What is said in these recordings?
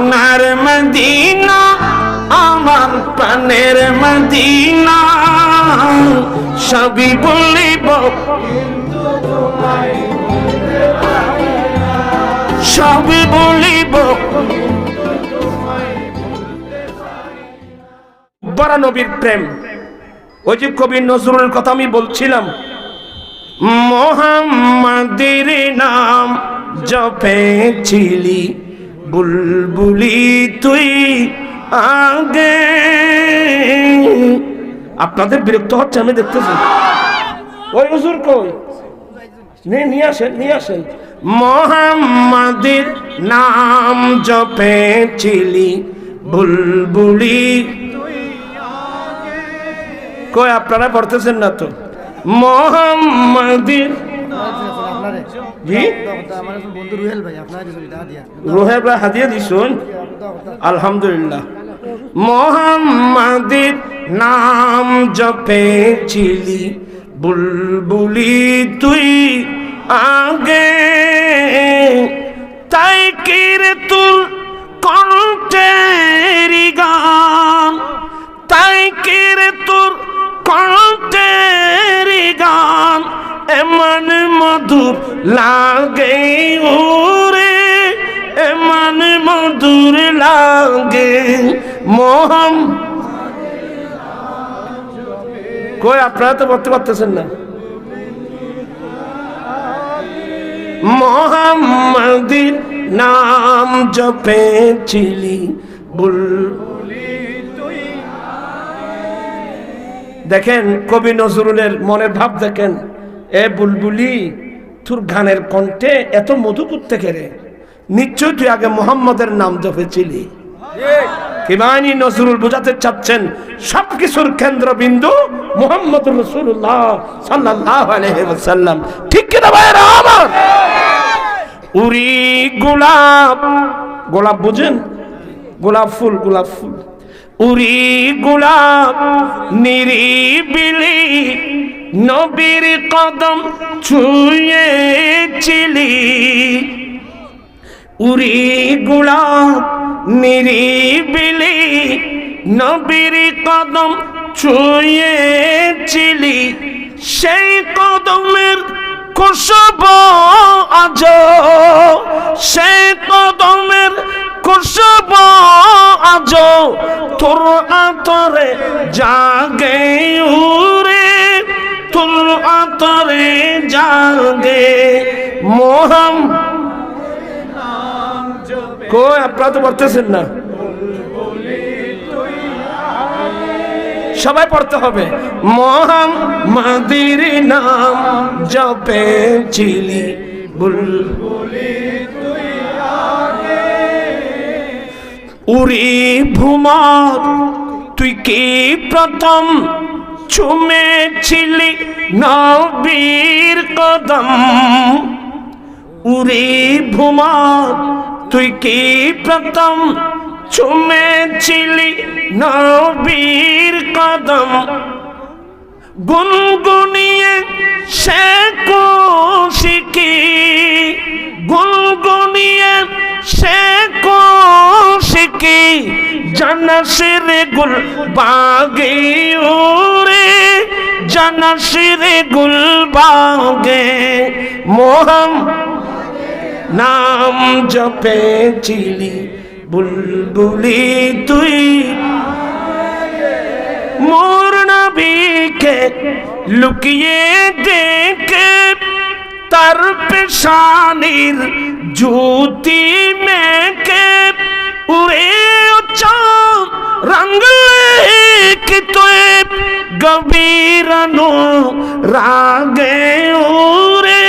সোনার মদিনা, আমার প্রাণের মদিনা। সবই বলিব সবই বলিব। বড় নবীর প্রেম। ওই যে কবি নজরুলের কথা আমি বলছিলাম। মোহাম্মদের নাম জপে জপেছিলি। বুলবুলি তুই আগে। আপনাদের বিরক্ত হচ্ছে, আমি দেখতেছি। ওই হুজুর কই? নিয়ে আসেন নিয়ে আসেন। মোহাম্মদের নাম জপেছিলি বুলবুলি কই, আপনারা পড়তেছেন না তো? মোহাম্মদের জি? বন্ধু রুহেল ভাই হাদিয়া দিছুন। আলহামদুলিল্লাহ। মোহাম্মদের নাম জপেছিলি বুলবুলি তুই আগে। তাই কিরে তোর কণ্ঠেরি গান। তাই কিরে তোর কণ্ঠেরি গান। এমন মধুর লাগে ওরে, এমন মধুর লাগে। মোহম কই, আপনারা তো বলতে পারতেছেন না। মোহাম্মদের নাম জপেছিলি, বুল। দেখেন, কবি নজরুলের মনের ভাব দেখেন। এ বুলবুলি, তোর গানের কণ্ঠে এত মধু করতে কেড়ে। নিশ্চয় তুই আগে মোহাম্মদের নাম জপেছিলি। কিমানি নজরুল কেন্দ্রবিন্দু মোহাম্মদ ঠিক উরি গোলাপ গোলাপ বুঝেন? গোলাপ ফুল গোলাপ ফুল। উরি গোলাপ, নিরিবিলি নবীর কদম ছুঁয়েছিলি। উরি গোলাপ নিরিবিলি, নবীর কদম ছুঁয়েছিলি। সেই কদমের কুশব আজ, সেই কদমের কুশব আজ তোর আতরে জাগে উরে জাগে মোহাম। কই, আপনারা তো পড়তেছেন না? সবাই পড়তে হবে। মহাম মাদির নাম জপে চিলি বুলবুলি উরি ভুমর তুই কি প্রথম ছুমেছিলি নবীর কদম। উরি ভুমর তুই কি প্রথম ছুমেছিলি নবীর কদম? গুনগুনিয়ে সে কোশিকি গুনগুনিয়ে সে জনসির গুল বাগে ওরে জনসির গুল বাগে। মোহম নাম জপেছিলি বুলবুলি তুই। মোর নবীকে লুকিয়ে দেখে তার পেশানির জ্যোতি মেকে উড়ে চাঁদ রंग কি তোয়ে গভীরনো রাগে উরে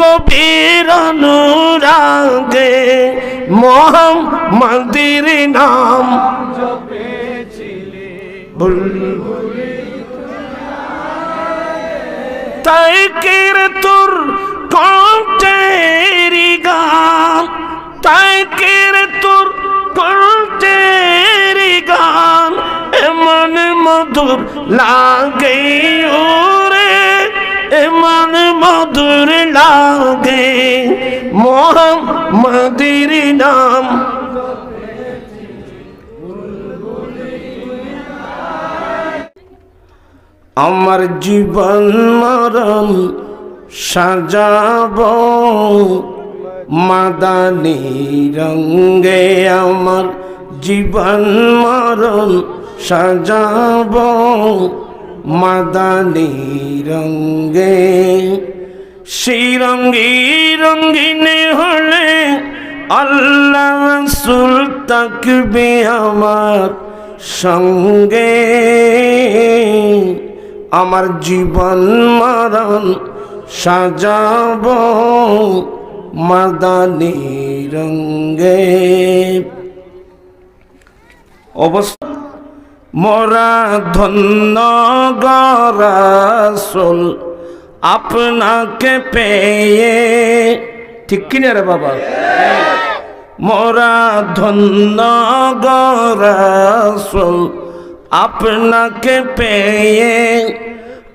গভীর অনুরাগে। মোহাম্মদের নাম বুলবুল তাই কের তোর কণ্ঠেরি গান, তাই কের তোর তেরি গান এমন মধুর লাগে ওরে এমন মধুর লাগে মোহাম্মদির নাম আমার জীবন মরণ সাজাব মাদানি রঙ্গে আমার জীবন মরণ সাজাব মাদানি রঙ্গে সেই রঙ্গি রঙ্গিনে হলে আল্লাহ রসুল তাকবে আমার সঙ্গে। আমার জীবন মরণ সাজাব মাদানি রঙ্গে অবস্থা। মোরা ধন্য গরাসুল আপনাকে পেয়ে। ঠিক কিনা রে বাবা? মোরা ধন্য গরাসুল আপনাকে পেয়ে।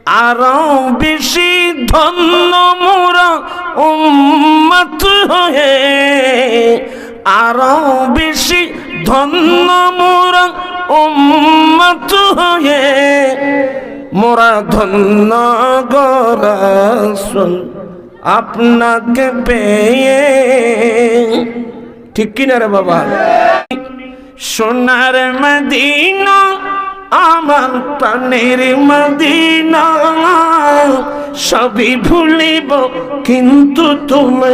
আরও বেশি ধন্য মোরা উম্মত হয়ে। আরও বেশি ধন্য মোরা উম্মত হয়ে, মোরা ধন্য গরাসুল আপনাকে পেয়ে। ঠিক কিনা রে বাবা? সোনার মদিনা, আমার প্রাণের মদিনা, সবই ভুলিব, কিন্তু তুমি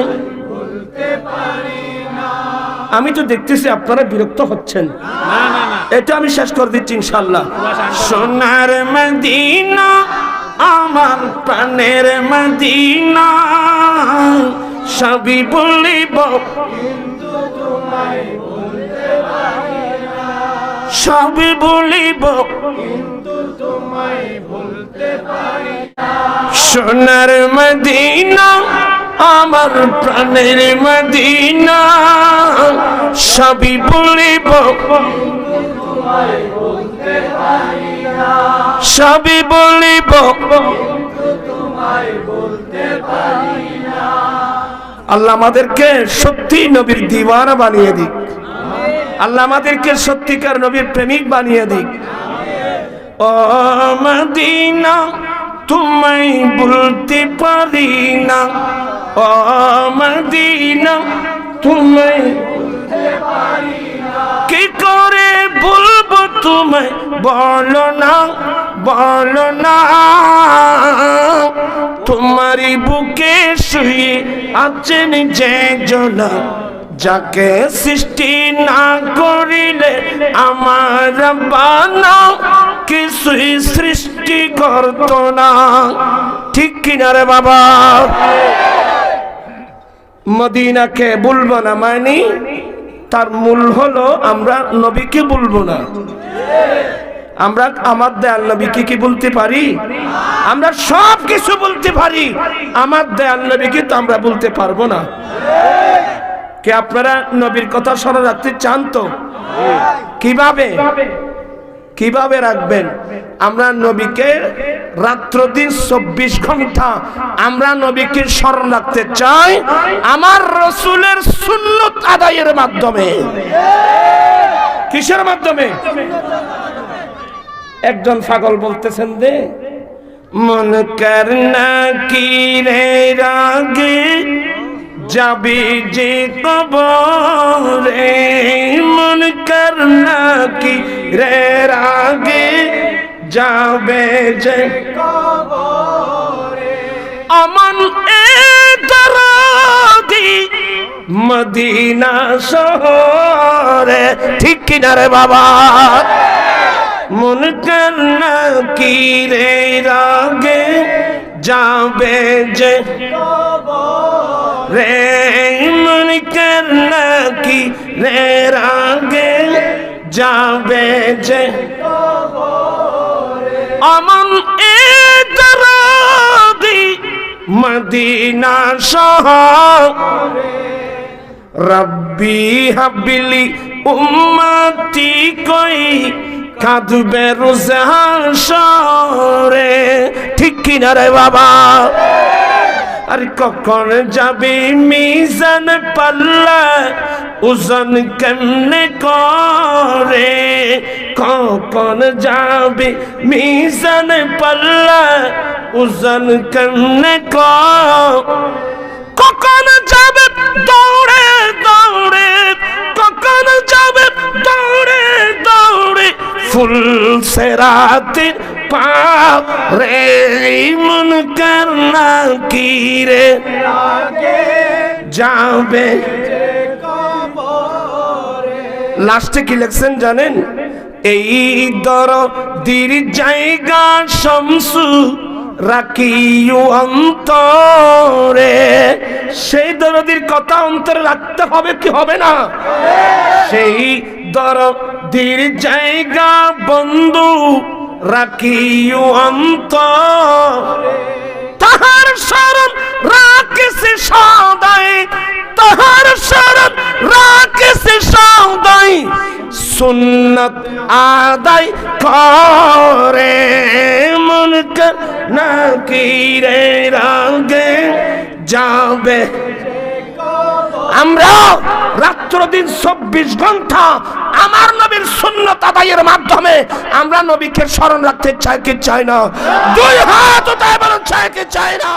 আমি তো দেখতেছি আপনারা বিরক্ত হচ্ছেন। এটা আমি শেষ করে দিচ্ছি ইনশাল্লাহ সোনার মদিনা আমার প্রাণের মদিনা সবই বলিব। সবই বলিব। সোনার মদিনা আমার প্রাণের মদিনা, সবই বলিব সবই বলিব আল্লাহ আমাদেরকে সত্যি নবীর দিওয়ানা বানিয়ে দিক। আল্লাহ আমাদেরকে সত্যিকার নবীর প্রেমিক বানিয়ে দিক। ও মদিনা, তোমায় বলতে পারি না। মদিনা তোমায় কি করে বলব তোমায়? বলো না বলো না। তোমারই বুকে শুয়ে আছেন যে জনা, যাকে সৃষ্টি না করিলে আমার বানা কিছুই সৃষ্টি করত না। ঠিক কিনারে বাবা? মদিনাকে বলব না মানে? তার মূল হলো আমরা নবীকে বলব না। আমরা আমার দয়াল নবীকে কি বলতে পারি? আমরা সব কিছু বলতে পারি। আমার দয়াল নবীকে তো আমরা বলতে পারব না। কে আপনারা নবীর কথা স্মরণ রাখতে চান তো? কীভাবে? কীভাবে রাখবেন? আমরা নবীকে রাত্র দিন চব্বিশ ঘণ্টা আমরা নবীকে স্মরণ রাখতে চাই আমার রসুলের সুন্নত আদায়ের মাধ্যমে। কিসের মাধ্যমে? একজন পাগল বলতেছেন দে, মন করনা কি রে রাগে যাবি যে কবরে? মন করনা কি রে রাগে যাবে যে অমন এ দরদি মদিনা শহরে। ঠিক কিনা রে বাবা? মন করনা কি রে রাগে যাবে যে রে মন করনা কি রে রাগে যাবে যে অমন এ দরদি মদিনা শহর। রব্বি হাবিলি উম্মতি কই কাঁদবে রোজে ঠিক কিনা রে বাবা? আর কখন যাবি মিজান পাল্লা ওজন কেমনে করে? কখন যাবে? মিশন পাল্লা উজন করনে কো কখন যাবে দৌড়ে দৌড়ে? কখন যাবে দৌড়ে দৌড়ে? ফুল সেরাতে পাপ রে মন করনা কি রে? যাবে লাস্টে কি লেখছেন জানেন? এই দর দির জায়গা শমসু রাখিও অন্তরে। সেই দরদির কথা অন্তরে রাখতে হবে কি হবে না? সেই দরদির জায়গা বন্ধু রাখিও অন্তর। তাহার শরণ রাখছে সদাই তাহার শরণ রাখছে সদাই, সুন্নত আদায় করে। মন না কি রে রাগে যাবে। আমরা রাত্র দিন চব্বিশ ঘণ্টা আমার নবীর সুন্নত আদায়ের মাধ্যমে আমরা নবীকে স্মরণ রাখতে চাই কি চাই না? দুই হাত উঠায় চাই কি চাই না?